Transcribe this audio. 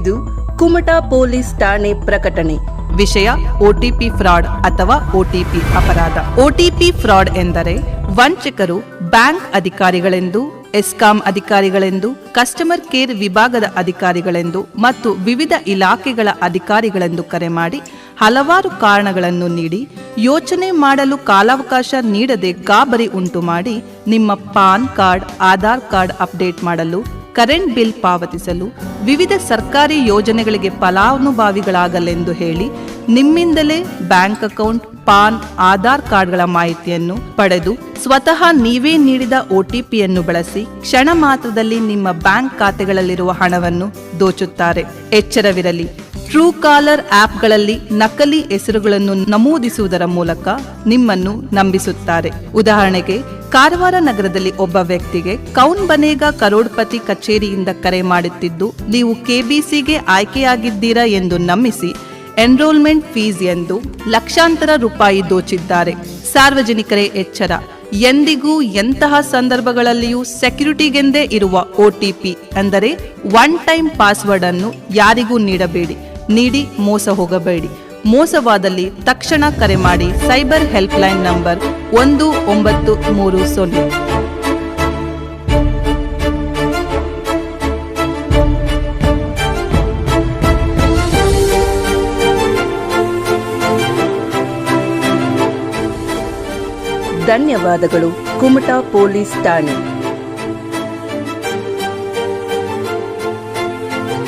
ಇದು ಕುಮಟಾ ಪೊಲೀಸ್ ಠಾಣೆ ಪ್ರಕಟಣೆ. ವಿಷಯ ಒಟಿಪಿ ಫ್ರಾಡ್ ಅಥವಾ ಒಟಿಪಿ ಅಪರಾಧ. ಒಟಿಪಿ ಫ್ರಾಡ್ ಎಂದರೆ ವಂಚಕರು ಬ್ಯಾಂಕ್ ಅಧಿಕಾರಿಗಳೆಂದು, ಎಸ್ಕಾಂ ಅಧಿಕಾರಿಗಳೆಂದು, ಕಸ್ಟಮರ್ ಕೇರ್ ವಿಭಾಗದ ಅಧಿಕಾರಿಗಳೆಂದು ಮತ್ತು ವಿವಿಧ ಇಲಾಖೆಗಳ ಅಧಿಕಾರಿಗಳೆಂದು ಕರೆ ಮಾಡಿ ಹಲವಾರು ಕಾರಣಗಳನ್ನು ನೀಡಿ ಯೋಚನೆ ಮಾಡಲು ಕಾಲಾವಕಾಶ ನೀಡದೆ ಗಾಬರಿ ಉಂಟು ಮಾಡಿ ನಿಮ್ಮ PAN card, Aadhaar card update ಮಾಡಲು ಕರೆಂಟ್ ಬಿಲ್ ಪಾವತಿಸಲು ವಿವಿಧ ಸರ್ಕಾರಿ ಯೋಜನೆಗಳಿಗೆ ಫಲಾನುಭವಿಗಳಾಗಲೆಂದು ಹೇಳಿ ನಿಮ್ಮಿಂದಲೇ ಬ್ಯಾಂಕ್ ಅಕೌಂಟ್, ಪಾನ್, ಆಧಾರ್ ಕಾರ್ಡ್ಗಳ ಮಾಹಿತಿಯನ್ನು ಪಡೆದು ಸ್ವತಃ ನೀವೇ ನೀಡಿದ ಒಟಿಪಿಯನ್ನು ಬಳಸಿ ಕ್ಷಣ ಮಾತ್ರದಲ್ಲಿ ನಿಮ್ಮ ಬ್ಯಾಂಕ್ ಖಾತೆಗಳಲ್ಲಿರುವ ಹಣವನ್ನು ದೋಚುತ್ತಾರೆ. ಎಚ್ಚರವಿರಲಿ. ಟ್ರೂ ಕಾಲರ್ ಆಪ್ಗಳಲ್ಲಿ ನಕಲಿ ಹೆಸರುಗಳನ್ನು ನಮೂದಿಸುವುದರ ಮೂಲಕ ನಿಮ್ಮನ್ನು ನಂಬಿಸುತ್ತಾರೆ. ಉದಾಹರಣೆಗೆ ಕಾರವಾರ ನಗರದಲ್ಲಿ ಒಬ್ಬ ವ್ಯಕ್ತಿಗೆ ಕೌನ್ ಬನೇಗ ಕರೋಡ್ಪತಿ ಕಚೇರಿಯಿಂದ ಕರೆ ಮಾಡುತ್ತಿದ್ದು, ನೀವು ಕೆಬಿಸಿಗೆ ಆಯ್ಕೆಯಾಗಿದ್ದೀರಾ ಎಂದು ನಂಬಿಸಿ ಎನ್ರೋಲ್ಮೆಂಟ್ ಫೀಸ್ ಎಂದು ಲಕ್ಷಾಂತರ ರೂಪಾಯಿ ದೋಚಿದ್ದಾರೆ. ಸಾರ್ವಜನಿಕರೇ ಎಚ್ಚರ. ಎಂದಿಗೂ ಎಂತಹ ಸಂದರ್ಭಗಳಲ್ಲಿಯೂ ಸೆಕ್ಯುರಿಟಿಗೆಂದೇ ಇರುವ ಒಟಿಪಿ ಅಂದರೆ ಒನ್ ಟೈಮ್ ಪಾಸ್ವರ್ಡ್ ಅನ್ನು ಯಾರಿಗೂ ನೀಡಬೇಡಿ. ನೀಡಿ ಮೋಸ ಹೋಗಬೇಡಿ. ಮೋಸವಾದಲ್ಲಿ ತಕ್ಷಣ ಕರೆ ಮಾಡಿ ಸೈಬರ್ ಹೆಲ್ಪ್ಲೈನ್ ನಂಬರ್ ಒಂದು ಒಂಬತ್ತು ಮೂರು ಸೊನ್ನೆ. ಧನ್ಯವಾದಗಳು ಕುಮಟಾ ಪೊಲೀಸ್ ಠಾಣೆ.